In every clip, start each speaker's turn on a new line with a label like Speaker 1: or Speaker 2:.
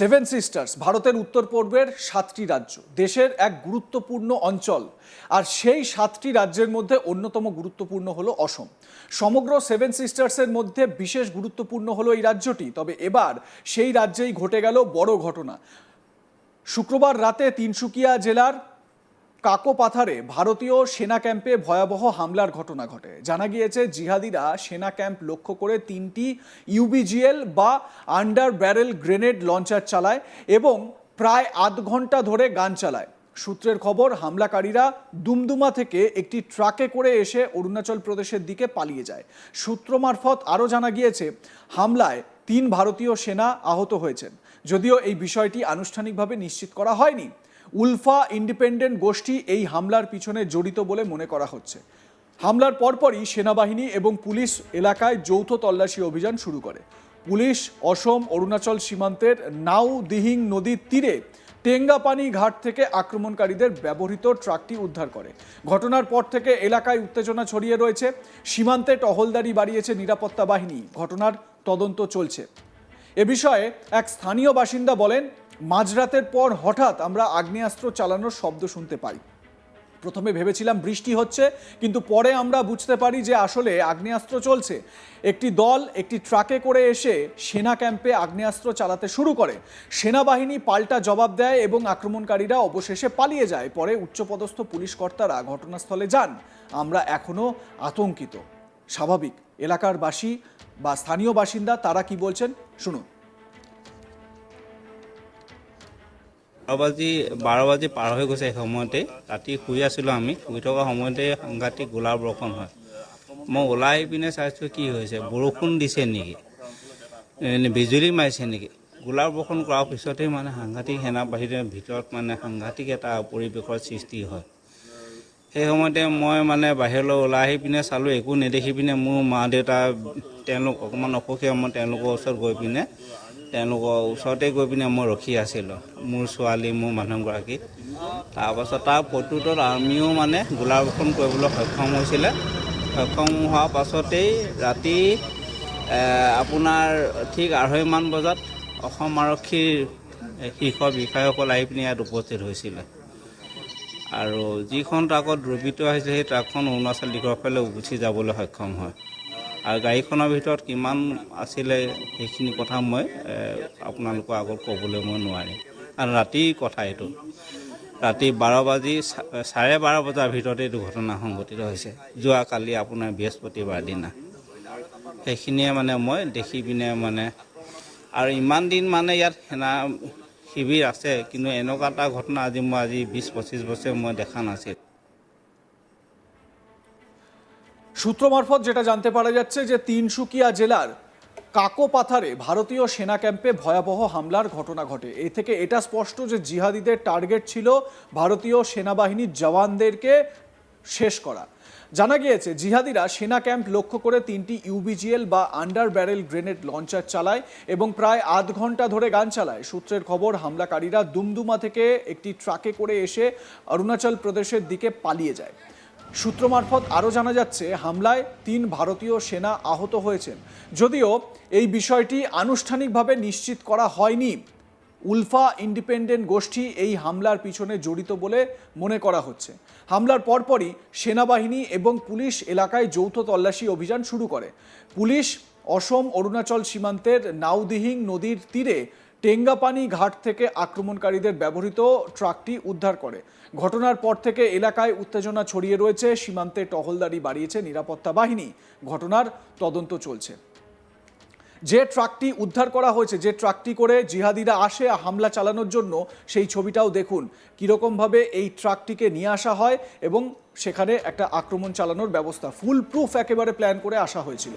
Speaker 1: Seven sisters ভারতের উত্তর পূর্বের সাতটি রাজ্য, দেশের এক গুরুত্বপূর্ণ অঞ্চল। আর সেই সাতটি রাজ্যের মধ্যে অন্যতম গুরুত্বপূর্ণ হলো অসম। সমগ্র সেভেন সিস্টার্সের মধ্যে বিশেষ গুরুত্বপূর্ণ হলো এই রাজ্যটি, তবে এবার সেই রাজ্যেই ঘটে গেল বড় ঘটনা। শুক্রবার রাতে তিনসুকিয়া জেলার কাকোপাথারে ভারতীয় সেনা ক্যাম্পে ভয়াবহ হামলার ঘটনা ঘটে। জানা গিয়েছে, জিহাদিরা সেনা ক্যাম্প লক্ষ্য করে তিনটি ইউবিজিএল বা আন্ডার ব্যারেল গ্রেনেড লঞ্চার চালায় এবং প্রায় আধ ঘণ্টা ধরে গান চালায়। সূত্রের খবর, হামলাকারীরা দুমদুমা থেকে একটি ট্রাকে করে এসে অরুণাচল প্রদেশের দিকে পালিয়ে যায়। সূত্র মারফত আরও জানা গিয়েছে, হামলায় তিন ভারতীয় সেনা আহত হয়েছেন। যদিও এই বিষয়টি আনুষ্ঠানিকভাবে নিশ্চিত করা হয়নি। উলফা ইন্ডিপেন্ডেন্ট গোষ্ঠী এই হামলার পিছনে জড়িত বলে মনে করা হচ্ছে। হামলার পরপরই সেনাবাহিনী এবং পুলিশ এলাকায় যৌথ তল্লাশি অভিযান শুরু করে। পুলিশ অসম, অরুণাচল সীমান্তের নাও দিহিং নদীর তীরে টেঙ্গাপানি ঘাট থেকে আক্রমণকারীদের ব্যবহৃত ট্রাকটি উদ্ধার করে। ঘটনার পর থেকে এলাকায় উত্তেজনা ছড়িয়ে রয়েছে। সীমান্তে টহলদারি বাড়িয়েছে নিরাপত্তা বাহিনী। ঘটনার তদন্ত চলছে। এ বিষয়ে এক স্থানীয় বাসিন্দা বলেন, মাঝরাতের পর হঠাৎ আমরা আগ্নেয়াস্ত্র চালানোর শব্দ শুনতে পাই। প্রথমে ভেবেছিলাম বৃষ্টি হচ্ছে, কিন্তু পরে আমরা বুঝতে পারি যে আসলে আগ্নেয়াস্ত্র চলছে। একটি দল একটি ট্রাকে করে এসে সেনা ক্যাম্পে আগ্নেয়াস্ত্র চালাতে শুরু করে। সেনাবাহিনী পাল্টা জবাব দেয় এবং আক্রমণকারীরা অবশেষে পালিয়ে যায়। পরে উচ্চপদস্থ পুলিশ কর্তারা ঘটনাস্থলে যান। আমরা এখনও আতঙ্কিত। স্বাভাবিক এলাকার বাসী বা স্থানীয় বাসিন্দা তারা কি বলছেন? শুনুন।
Speaker 2: বাজি বাৰ বাজি পাৰ হৈ গৈছে সেই সময়তে। ৰাতি শুই আছিলোঁ আমি। শুই থকা সময়তে সাংঘাতিক গোলাৰ বৰষুণ হয়। মই ওলাই পিনে চাইছোঁ কি হৈছে, বৰষুণ দিছে নেকি? বিজুলী মাৰিছে নেকি? গোলাৰ বৰষুণ কৰাৰ পিছতেই মানে সাংঘাতিক সেনা বাহিনীৰ ভিতৰত মানে সাংঘাতিক এটা পৰিৱেশৰ সৃষ্টি হয়। সেই সময়তে মই মানে বাহিৰলৈ ওলাই আহি পিনে চালোঁ, একো নেদেখি পিনে মোৰ মা দেউতা তেওঁলোক অকণমান অসুখীয়া মই তেওঁলোকৰ ওচৰত গৈ পিনে তেওঁলোকৰ ওচৰতে গৈ পিনে মই ৰখি আছিলোঁ মোৰ ছোৱালী মোৰ মানুহগৰাকী। তাৰপাছত তাৰ প্ৰত্যুত্তৰত আৰ্মিও মানে গোলাবৰ্ষণ কৰিবলৈ সক্ষম হৈছিলে। সক্ষম হোৱাৰ পাছতেই ৰাতি আপোনাৰ ঠিক আঢ়ৈমান বজাত অসম আৰক্ষীৰ শীৰ্ষ বিষয়াসকল আহি পিনে ইয়াত উপস্থিত হৈছিলে। আৰু যিখন ট্ৰাকত দ্ৰৱিত আহিছে সেই ট্ৰাকখন অৰুণাচল দিশৰ ফালে উভতি যাবলৈ সক্ষম হয়। আৰু গাড়ীখনৰ ভিতৰত কিমান আছিলে সেইখিনি কথা মই আপোনালোকৰ আগত ক'বলৈ মই নোৱাৰিম। কাৰণ ৰাতিৰ কথা এইটো ৰাতি বাৰ বাজি চাৰে বাৰ বজাৰ ভিতৰতে দুৰ্ঘটনা সংঘটিত হৈছে। যোৱাকালি আপোনাৰ বৃহস্পতিবাৰ দিনা। সেইখিনিয়ে মানে মই দেখি পিনে মানে আৰু ইমান দিন মানে ইয়াত সেনা শিবিৰ আছে কিন্তু এনেকুৱা এটা ঘটনা আজি মই আজি বিছ পঁচিছ বছৰ মই দেখা নাছিলোঁ।
Speaker 1: সূত্র মারফত যেটা জানতে পারা যাচ্ছে যে তিনসুকিয়া জেলার কাকোপাথারে ভারতীয় সেনা ক্যাম্পে ভয়াবহ হামলার ঘটনা ঘটে। এ থেকে এটা স্পষ্ট যে জিহাদিদের টার্গেট ছিল ভারতীয় সেনাবাহিনীর জওয়ানদেরকে শেষ করা। জানা গিয়েছে, জিহাদিরা সেনা ক্যাম্প লক্ষ্য করে তিনটি ইউবিজিএল বা আন্ডার ব্যারেল গ্রেনেড লঞ্চার চালায় এবং প্রায় আধ ঘণ্টা ধরে গান চালায়। সূত্রের খবর, হামলাকারীরা দুমদুমা থেকে একটি ট্রাকে করে এসে অরুণাচল প্রদেশের দিকে পালিয়ে যায়। সূত্র মারফত আরও জানা যাচ্ছে, হামলায় তিন ভারতীয় সেনা আহত হয়েছেন। যদিও এই বিষয়টি আনুষ্ঠানিকভাবে নিশ্চিত করা হয়নি। উলফা ইন্ডিপেন্ডেন্ট গোষ্ঠী এই হামলার পিছনে জড়িত বলে মনে করা হচ্ছে। হামলার পরপরই সেনাবাহিনী এবং পুলিশ এলাকায় যৌথ তল্লাশি অভিযান শুরু করে। পুলিশ অসম অরুণাচল সীমান্তের নাউদিহিং নদীর তীরে টেঙ্গাপানি ঘাট থেকে আক্রমণকারীদের ব্যবহৃত ট্রাকটি উদ্ধার করে। ঘটনার পর থেকে এলাকায় উত্তেজনা ছড়িয়ে রয়েছে, সীমান্তে টহলদারি বাড়িয়েছে নিরাপত্তা বাহিনী। ঘটনার তদন্ত চলছে। যে ট্রাকটি উদ্ধার করা হয়েছে, যে ট্রাকটি করে জিহাদিরা আসে হামলা চালানোর জন্য, সেই ছবিটাও দেখুন। কীরকমভাবে এই ট্রাকটিকে নিয়ে আসা হয় এবং সেখানে একটা আক্রমণ চালানোর ব্যবস্থা ফুল প্রুফ একেবারে প্ল্যান করে আসা হয়েছিল।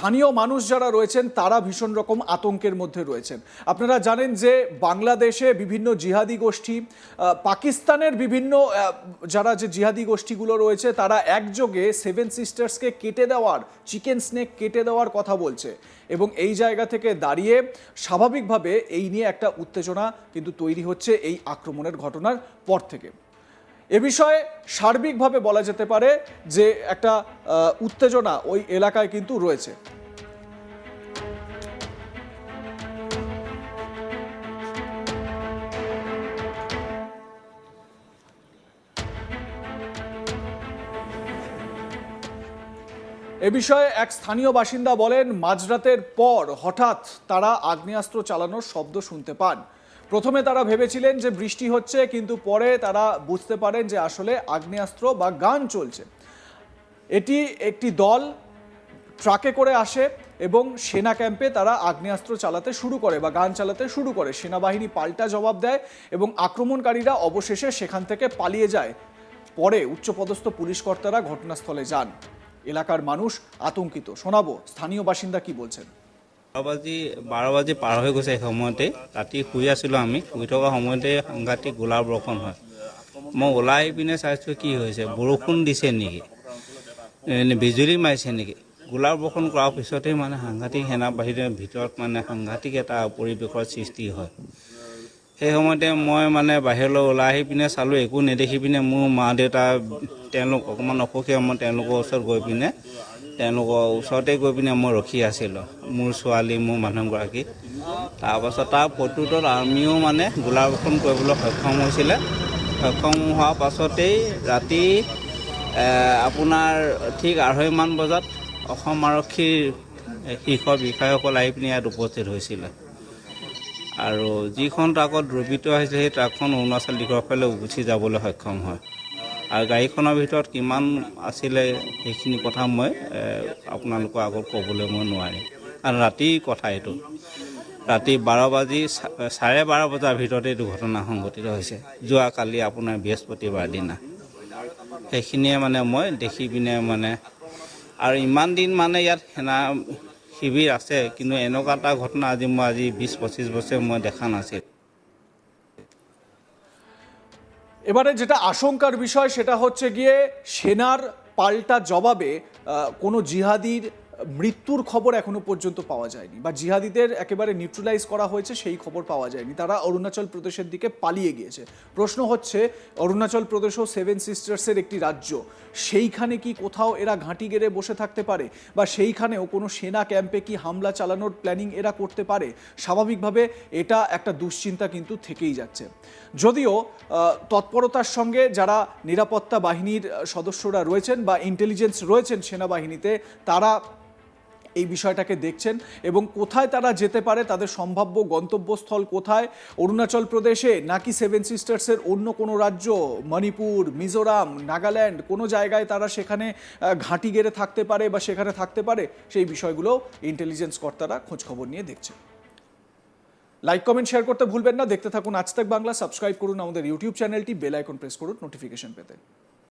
Speaker 1: স্থানীয় মানুষ যারা রয়েছেন, তারা ভীষণ রকম আতঙ্কের মধ্যে রয়েছেন। আপনারা জানেন যে বাংলাদেশে বিভিন্ন জিহাদি গোষ্ঠী পাকিস্তানের বিভিন্ন যারা যে জিহাদি গোষ্ঠীগুলো রয়েছে, তারা একযোগে সেভেন সিস্টার্সকে কেটে দেওয়ার চিকেন স্নেক কেটে দেওয়ার কথা বলছে। এবং এই জায়গা থেকে দাঁড়িয়ে স্বাভাবিকভাবে এই নিয়ে একটা উত্তেজনা কিন্তু তৈরি হচ্ছে এই আক্রমণের ঘটনার পর থেকে। এ বিষয়ে সার্বিকভাবে বলা যেতে পারে যে একটা উত্তেজনা ওই এলাকায় কিন্তু রয়েছে। এ বিষয়ে এক স্থানীয় বাসিন্দা বলেন, মাঝরাতের পর হঠাৎ তারা আগ্নেয়াস্ত্র চালানোর শব্দ শুনতে পান। প্রথমে তারা ভেবেছিলেন যে বৃষ্টি হচ্ছে, কিন্তু পরে তারা বুঝতে পারেন যে আসলে আগ্নেয়াস্ত্র বা গান চলছে। এটি একটি দল ট্রাকে করে আসে এবং সেনা ক্যাম্পে তারা আগ্নেয়াস্ত্র চালাতে শুরু করে বা গান চালাতে শুরু করে। সেনাবাহিনী পাল্টা জবাব দেয় এবং আক্রমণকারীরা অবশেষে সেখান থেকে পালিয়ে যায়। পরে উচ্চপদস্থ পুলিশ কর্তারা ঘটনাস্থলে যান। এলাকার মানুষ আতঙ্কিত। শোনাবো, স্থানীয় বাসিন্দা কি বলছেন?
Speaker 2: বাৰ বাজি বাৰ বাজি পাৰ হৈ গৈছে সেই সময়তে। ৰাতি শুই আছিলোঁ আমি। শুই থকা সময়তে সাংঘাতিক গোলাৰ বৰষুণ হয়। মই ওলাই পিনে চাইছোঁ কি হৈছে। বৰষুণ দিছে নেকি? বিজুলী মাৰিছে নেকি? গোলাৰ বৰষুণ কৰাৰ পিছতেই মানে সাংঘাতিক সেনা বাহিনীৰ ভিতৰত মানে সাংঘাতিক এটা পৰিৱেশৰ সৃষ্টি হয়। সেই সময়তে মই মানে বাহিৰলৈ ওলাই আহি পিনে চালোঁ একো নেদেখি পিনে মোৰ মা দেউতা তেওঁলোক অকণমান অসুখীয়া মই তেওঁলোকৰ ওচৰত গৈ পিনে তেওঁলোকৰ ওচৰতে গৈ পিনে মই ৰখি আছিলোঁ, মোৰ ছোৱালী, মোৰ মানুহগৰাকী। তাৰপাছত তাৰ প্ৰত্যুত্তৰত আৰ্মিও মানে গোলাবৰ্ষণ কৰিবলৈ সক্ষম হৈছিলে। সক্ষম হোৱাৰ পাছতেই ৰাতি আপোনাৰ ঠিক আঢ়ৈমান বজাত অসম আৰক্ষীৰ শীৰ্ষ বিষয়াসকল আহি পিনে ইয়াত উপস্থিত হৈছিলে। আৰু যিখন ট্ৰাকত দ্ৰৱিত আহিছে সেই ট্ৰাকখন অৰুণাচল দিশৰ ফালে উভতি যাবলৈ সক্ষম হয়। আৰু গাড়ীখনৰ ভিতৰত কিমান আছিলে সেইখিনি কথা মই আপোনালোকৰ আগত ক'বলৈ মই নোৱাৰিম। আৰু ৰাতিৰ কথা এইটো, ৰাতি বাৰ বাজি চাৰে বাৰ বজাৰ ভিতৰতে এইটো ঘটনা সংঘটিত হৈছে। যোৱাকালি আপোনাৰ বৃহস্পতিবাৰ দিনা। সেইখিনিয়ে মানে মই দেখি পিনে মানে আৰু ইমান দিন মানে ইয়াত সেনা শিবিৰ আছে, কিন্তু এনেকুৱা এটা ঘটনা আজি মই আজি বিছ পঁচিছ বছৰ মই দেখা নাছিলোঁ।
Speaker 1: এবারে যেটা আশঙ্কার বিষয় সেটা হচ্ছে গিয়ে সেনার পাল্টা জবাবে কোনো জিহাদির মৃত্যুর খবর এখনও পর্যন্ত পাওয়া যায়নি বা জিহাদিদের একেবারে নিউট্রালাইজ করা হয়েছে সেই খবর পাওয়া যায়নি। তারা অরুণাচল প্রদেশের দিকে পালিয়ে গিয়েছে। প্রশ্ন হচ্ছে, অরুণাচল প্রদেশও সেভেন সিস্টার্সের একটি রাজ্য। সেইখানে কি কোথাও এরা ঘাঁটি গেড়ে বসে থাকতে পারে? বা সেইখানেও কোনো সেনা ক্যাম্পে কি হামলা চালানোর প্ল্যানিং এরা করতে পারে? স্বাভাবিকভাবে এটা একটা দুশ্চিন্তা কিন্তু থেকেই যাচ্ছে। যদিও তৎপরতার সঙ্গে যারা নিরাপত্তা বাহিনীর সদস্যরা রয়েছেন বা ইন্টেলিজেন্স রয়েছেন সেনাবাহিনীতে, তারা এই বিষয়টাকে দেখছেন এবং কোথায় তারা যেতে পারে, তাদের সম্ভাব্য গন্তব্যস্থল কোথায়, অরুণাচল প্রদেশে নাকি সেভেন সিস্টার্সের অন্য কোনো রাজ্য, মণিপুর, মিজোরাম, নাগাল্যান্ড, কোনো জায়গায় তারা সেখানে ঘাঁটি গেড়ে থাকতে পারে বা সেখানে থাকতে পারে, সেই বিষয়গুলো ইন্টেলিজেন্স কর্তারা খোঁজখবর নিয়ে দেখছে লাইক কমেন্ট শেয়ার করতে ভুলবেন না। দেখতে থাকুন আজ তাক বাংলা। সাবস্ক্রাইব করুন আমাদের ইউটিউব চ্যানেলটি বেল আইকন প্রেস করুন। নোটিফিকেশন পেতে।